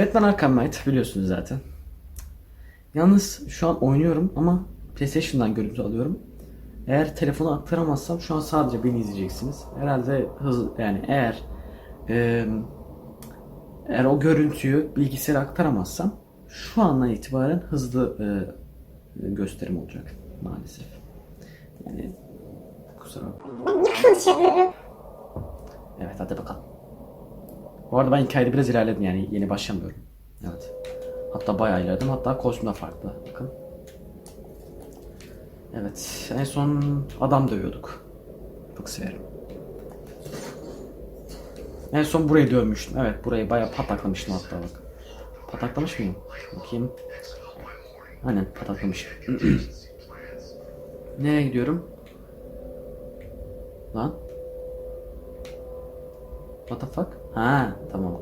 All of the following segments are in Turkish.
Batman Arkham Knight biliyorsunuz zaten. Yalnız şu an oynuyorum ama PlayStation'dan görüntü alıyorum. Eğer telefonu aktaramazsam şu an sadece beni izleyeceksiniz. Herhalde hız yani eğer eee, eğer o görüntüyü bilgisayara aktaramazsam şu andan itibaren hızlı eee, gösterim olacak maalesef. Yani kusura bakmayın. Evet hadi bakalım. Bu arada ben hikayede biraz ilerledim yani yeni başlamıyorum. Evet. Hatta bayağı ilerledim. Hatta kostüm de farklı. Bakın. Evet. En son adam dövüyorduk. Çok severim. En son burayı dövmüştüm. Evet burayı bayağı pataklamıştım hatta bak. Pataklamış mıyım? Bakayım. Aynen pataklamışım. Nereye gidiyorum? Lan? What the fuck? Ha tamam.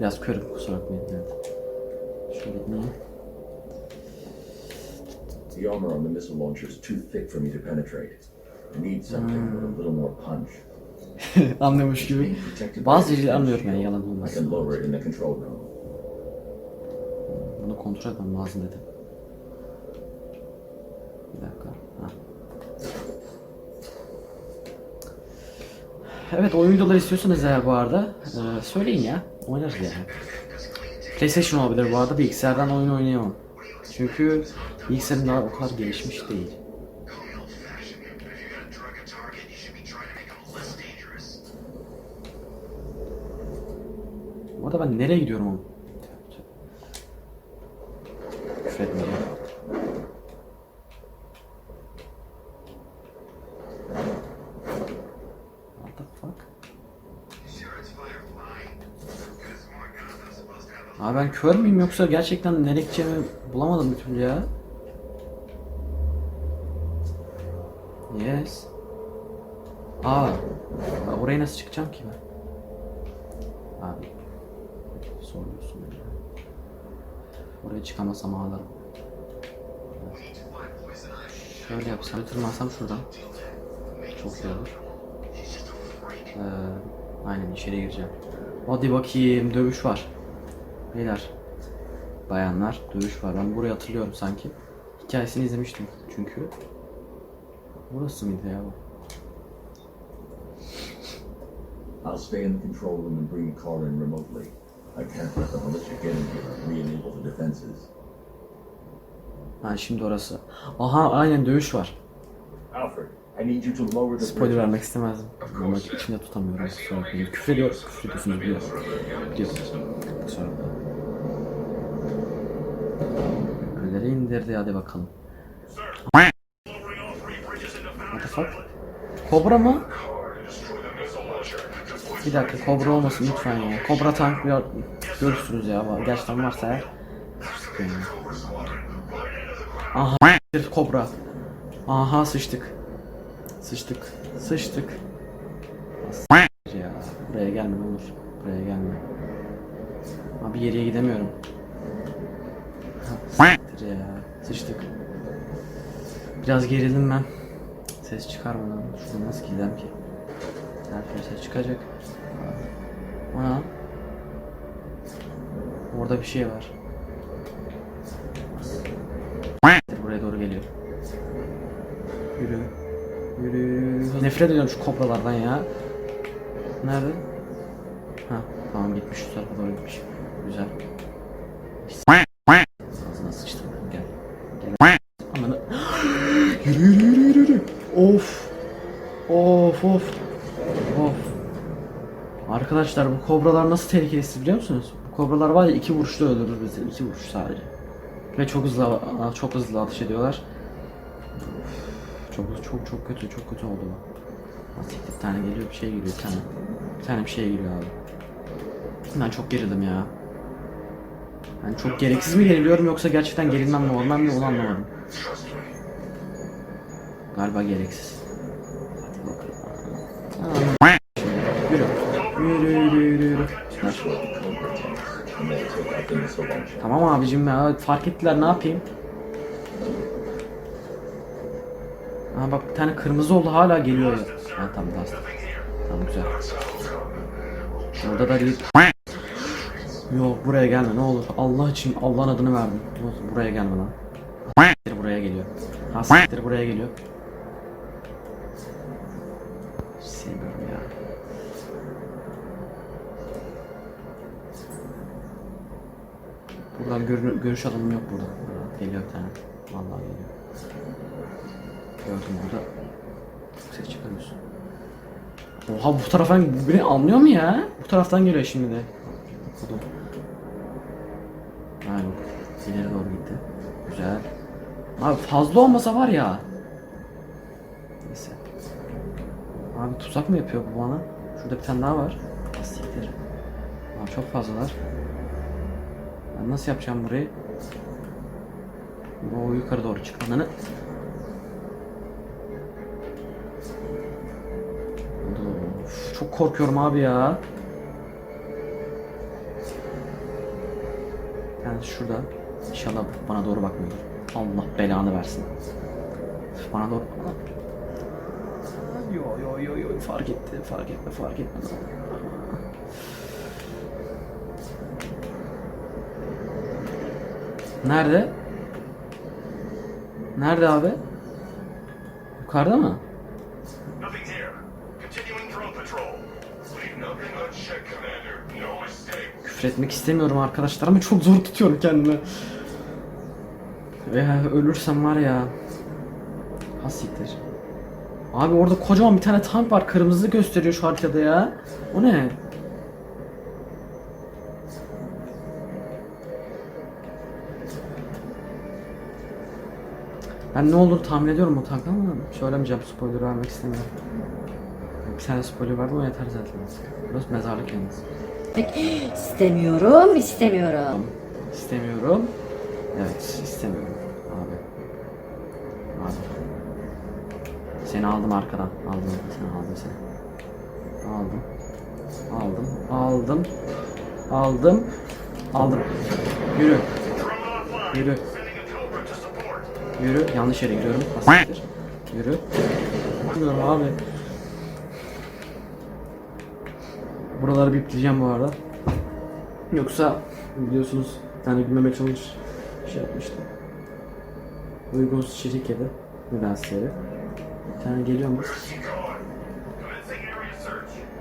Biraz körüm kusura bakmayın. Evet. Şöyle gitmeyeyim. The armor on the missile launcher is too thick for me to penetrate. I need something with a little more punch. Anlamış gibi. Bazı şeyleri anlıyorum yani yalan room. Bunu kontrol etmem lazım dedim. Bir dakika. Ha. Evet oyun videoları istiyorsanız eğer bu arada e, söyleyin ya. Oynarız yani. PlayStation olabilir bu arada bilgisayardan oyun oynayamam. Çünkü bilgisayarım daha o kadar gelişmiş değil. Bu arada ben nereye gidiyorum oğlum? Küfür etmeyeceğim. What the fuck? Abi ben kör müyüm yoksa gerçekten nereye bulamadım bir türlü ya. Yes. Aa. ya Oraya nasıl çıkacağım ki ben? Abi. Soruyorsun ya. Oraya çıkamasam ağlarım. Şöyle yapsam, tırmansam şuradan. Çok iyi olur. Ee, aynen içeri gireceğim. Hadi bakayım dövüş var. Beyler. Bayanlar dövüş var. Ben burayı hatırlıyorum sanki. Hikayesini izlemiştim çünkü. Burası mıydı ya bu? I'll stay in the control room and bring the car in remotely. I can't let the militia get in here and re-enable the defenses. Ha şimdi orası. Aha aynen dövüş var. Alfred, I need you to lower the Spoiler vermek istemezdim. Ama içimde tutamıyorum. Küfür ediyor. Küfür ediyorsunuz biliyorum. Biliyorum. Bakmayın. Ölüleri indirdi hadi bakalım. What the fuck? Kobra mı? Bir dakika kobra olmasın lütfen ya. Kobra tank bir görürsünüz ya. Gerçekten varsa ya. Aha bir kobra. Aha sıçtık. Sıçtık. Sıçtık. Ya. Buraya gelme olur. Buraya gelme. Abi geriye gidemiyorum. S**tir ya. Sıçtık. Biraz gerildim ben. Ses çıkarmadan. Şuradan nasıl gideceğim ki? Her ses çıkacak. Ana. Orada bir şey var. Buraya doğru geliyor. Yürü. Yürü. Nefret ediyorum şu kobralardan ya. Nerede? Ha tamam gitmiş şu tarafa doğru gitmiş. Güzel. Kobralar nasıl tehlikelisi biliyor musunuz? Bu kobralar var ya iki vuruşta öldürür bizi. iki vuruş sadece. Ve çok hızlı çok hızlı atış ediyorlar. Çok çok çok kötü çok kötü oldu bu. Bir tane geliyor bir şey geliyor bir tane. Bir tane bir şey geliyor abi. Ben çok gerildim ya. Ben çok gereksiz mi geriliyorum yoksa gerçekten gerilmem normal mi onu anlamadım. Galiba gereksiz. Hadi bakalım. Aa, Tamam abicim ya fark ettiler ne yapayım? Aa bak bir tane kırmızı oldu hala geliyor ya. Ha tamam daha Tamam güzel. Orada da bir Yok buraya gelme ne olur. Allah için Allah'ın adını verdim. Buraya gelme lan. Buraya geliyor. Ha buraya geliyor. Buradan görü- görüş alanım yok burada. Geliyor bir tane. Vallahi geliyor. Gördüm burada. Ses çıkarıyorsun. Oha bu taraftan bu beni anlıyor mu ya? Bu taraftan geliyor şimdi de. Ha yok. İleri doğru gitti. Güzel. Abi fazla olmasa var ya. Neyse. Abi tuzak mı yapıyor bu bana? Şurada bir tane daha var. Asiktir. Aa, çok fazlalar. Ben nasıl yapacağım burayı? O yukarı doğru çık. Ananı. Of, çok korkuyorum abi ya. Yani şurada. İnşallah bana doğru bakmıyordur. Allah belanı versin. Bana doğru. Yo yo yo yo fark etti fark etme fark etme. Nerede? Nerede abi? Yukarıda mı? Küfür etmek istemiyorum arkadaşlar ama çok zor tutuyorum kendimi. Ya ölürsem var ya. Ha siktir. Abi orada kocaman bir tane tank var. Kırmızı gösteriyor şu haritada ya. O ne? Ben ne olur tahmin ediyorum o tank ama söylemeyeceğim spoiler vermek istemiyorum. Bir tane spoiler verdim o yeter zaten. Burası mezarlık yalnız. İstemiyorum, istemiyorum. İstemiyorum. Evet, istemiyorum abi. Abi. Seni aldım arkadan. Aldım seni, aldım seni. Aldım. Aldım, aldım. Aldım. Aldım. Yürü, yürü, yürü. Yanlış yere. Hastiktir. Yürü. Bilmiyorum abi. Buraları bipleyeceğim bu arada. Yoksa biliyorsunuz tane gülmeme challenge şey yapmıştım. Uygunsuz içerik yedi. Nedense yedi. Bir tane geliyor mu?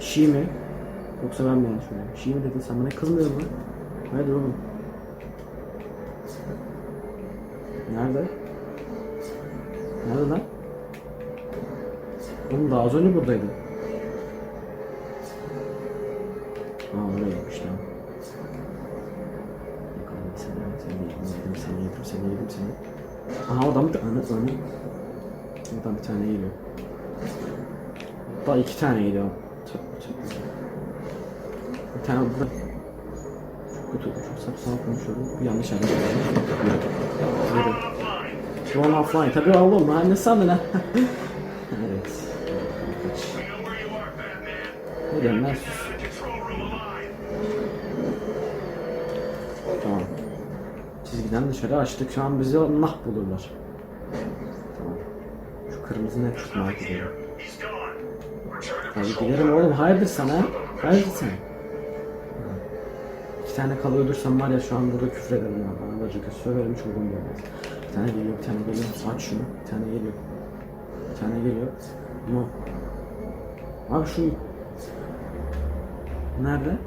Şii mi? Yoksa ben mi yanlış söylüyorum? Şii mi dedin sen bana kız mı dedin lan? Haydi oğlum. Nerede? Nerede lan? Oğlum daha az önce buradaydı. Aa oraya gitmiş lan. Bakalım seni, seni yedim, seni yedim, seni yedim, seni yedim. Aha oradan bir tane, anı. Oradan bir tane geliyor. Daha iki tane geliyor. Tüh, tüh. Bir tane burada. Çok kötü, çok sap sap konuşuyorum. Yanlış. Yürü. Yürü. Offline. Drone offline. Tabii oğlum. Ha, ne sandın ha? evet. Ne diyorsun lan sus. Tamam. Çizgiden dışarı açtık. Şu an bizi nah bulurlar. Tamam. Şu kırmızı ne. Return to Tabii giderim oğlum. Hayırdır sana? Hayırdır sen? İki tane kalı öldürsem var ya şu an burada küfür ederim ya. Bana kötü söverim umurumda olmaz. Bir tane geliyor, bir tane geliyor. Aç şunu. Bir tane geliyor. Bir tane geliyor. Ama... Abi şu... Nerede?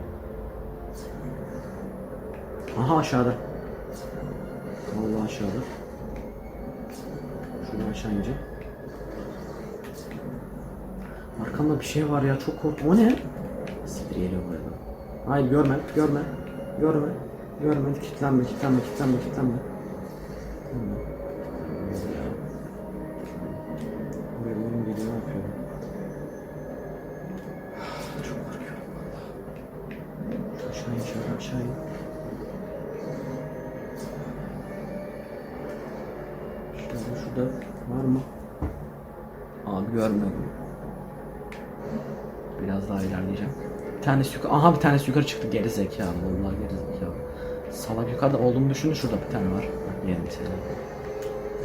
Aha aşağıda. Vallahi aşağıda. Şuradan aşağı ineceğim. Arkamda bir şey var ya çok korktum. O ne? Siktir geliyor bu arada. Hayır görme, görme, görme, görme. Kitlenme, kitlenme, kitlenme, kitlenme. Buraya oyun geliyor ne? Çok korkuyorum valla. Aşağı in, aşağı şurada var mı? Abi görmedim. Biraz daha ilerleyeceğim. Tanesi yukarı, aha bir tanesi yukarı çıktı geri zekalı vallahi geri zekalı. Salak yukarıda olduğumu düşündü şurada bir tane var. Bak yerim seni.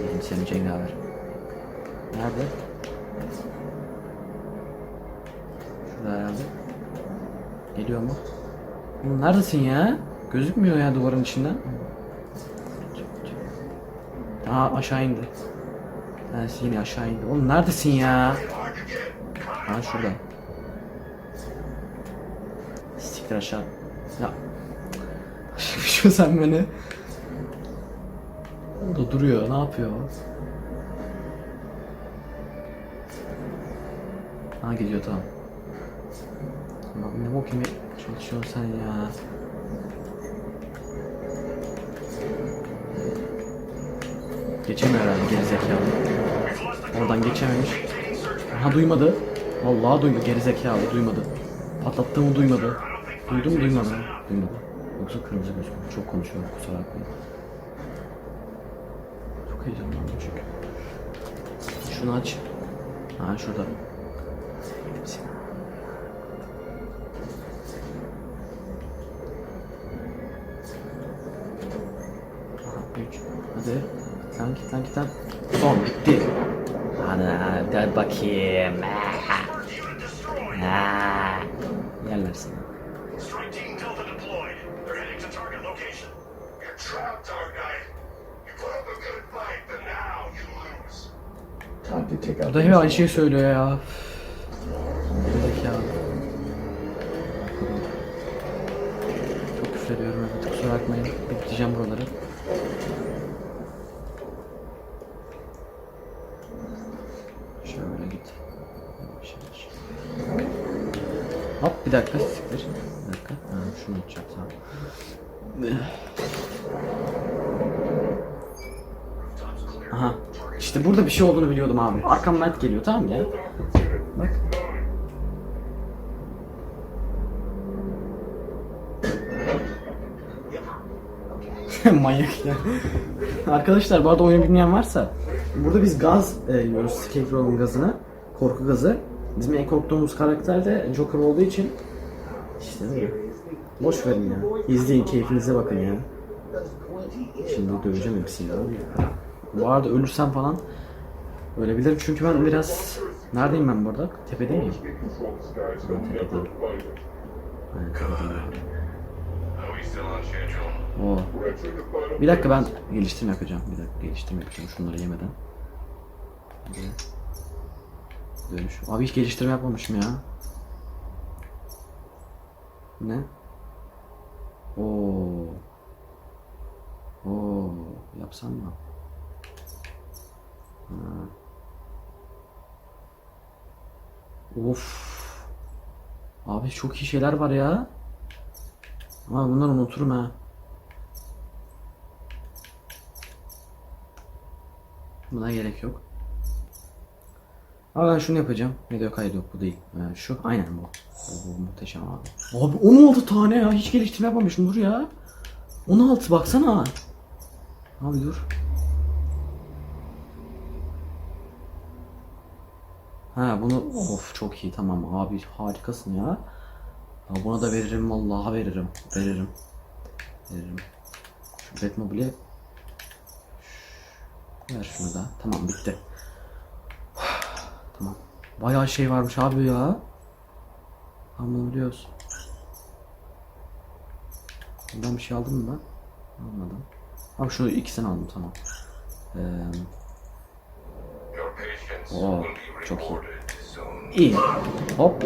Yerim seni cengaver. Nerede? Şurada herhalde. Geliyor mu? Oğlum neredesin ya? Gözükmüyor ya duvarın içinden. Aa aşağı indi. Tanesi yine aşağı indi. Oğlum neredesin ya? Ha şurada. Siktir aşağı. Ya. Şu sen beni. O da duruyor. Ne yapıyor? Ha gidiyor tamam. Tamam ne bok yemeye çalışıyorsun sen ya? Geçemiyor herhalde gerizekalı. Oradan geçememiş. Aha duymadı. Vallahi duydu gerizekalı duymadı. Patlattığımı duymadı. Duydu mu duymadı? Duymadı. Yoksa kırmızı gözüküyor. Çok konuşuyorum kusura bakmayın. Çok heyecanlandım çünkü. Şunu aç. Ha şurada. Üç. Hadi. Lan git lan. Son bitti. Hadi hadi bakayım. Ha. Yerler seni. Location. You're trapped, Dark Knight. You put up a good fight, but now you lose. Time to take out Bu da hep aynı şeyi söylüyor ya. Gerizekalı. Çok küfür ediyorum evet kusura bakmayın. Bitireceğim buraları. Şöyle git. Yavaş yavaş. Hop bir dakika siktir. Bir dakika. Ha, şunu açacağım tamam. Aha. İşte burada bir şey olduğunu biliyordum abi. Arkamdan et geliyor tamam ya. Bak. Manyak ya. Arkadaşlar bu arada oyunu bilmeyen varsa burada biz gaz e, yiyoruz Escape Room'un gazını. Korku gazı. Bizim en korktuğumuz karakter de Joker olduğu için işte böyle. Boş verin ya. İzleyin keyfinize bakın ya. Şimdi döveceğim hepsini. Bu arada ölürsem falan ölebilirim çünkü ben biraz... Neredeyim ben burada? Tepede miyim? Ben tepedeyim. Aynen tepedeyim. Oo. Bir dakika ben geliştirme yapacağım. Bir dakika geliştirme yapacağım şunları yemeden. Dönüş. Abi hiç geliştirme yapmamışım ya. Ne? Oo. Oo. Yapsam mı? Ha. Of. Abi çok iyi şeyler var ya. Ama bunları unuturum ha. Buna gerek yok. Ama ben şunu yapacağım. Video kaydı yok bu değil. Ee, şu aynen bu. Bu, bu muhteşem abi. Abi 16 tane ya. Hiç geliştirme yapmamışım dur ya. 16 baksana. Abi dur. Ha bunu of çok iyi tamam abi harikasın ya. ya buna da veririm vallahi veririm. Veririm. Veririm. Şu Batmobile'e Ver şunu da. Tamam bitti. Tamam. Bayağı şey varmış abi ya. Tamam bunu biliyoruz. Bundan bir şey aldın mı ben? Almadım. Abi şu ikisini aldım tamam. Ee, Oo, çok iyi. iyi. Hop.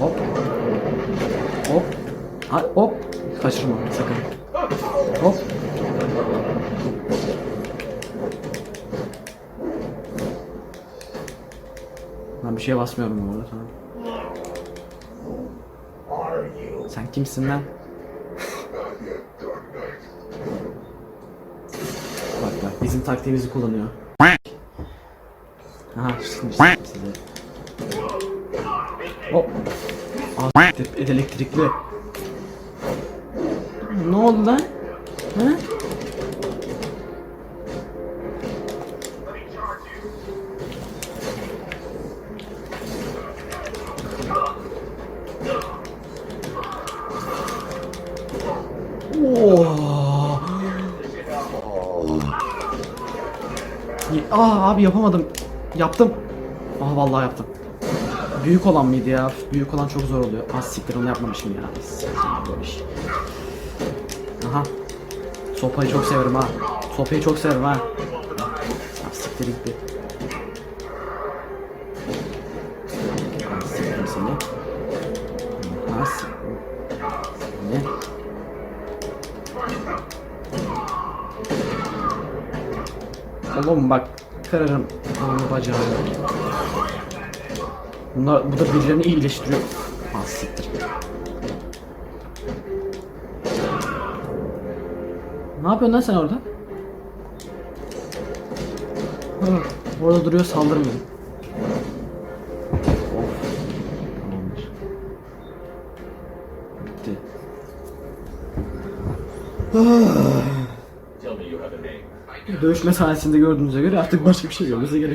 Hop. Hop. Ha, hop. Kaçırma sakın. Hop. Şeye basmıyorum bu arada tamam. Sen kimsin lan? bak bak bizim taktiğimizi kullanıyor. Aha size. Aa, et elektrikli. Ne oldu lan? Ha? Aa abi yapamadım. Yaptım. Aa vallahi yaptım. büyük olan mıydı ya? Büyük olan çok zor oluyor. Az siktir onu yapmamışım ya. Böyle iş. Aha. Sopayı çok severim ha. Sopayı çok severim ha. Ha, siktir gitti. Bak kırarım kolunu bacağını. Bunlar bu da birilerini iyileştiriyor. Ha siktir. Ne yapıyorsun lan sen orada? Orada duruyor saldırmıyor. Of. Tamamdır. Bitti. Tell me you have a name. Dövüşme sahnesinde gördüğünüze göre artık başka bir şey görmenize gerek yok.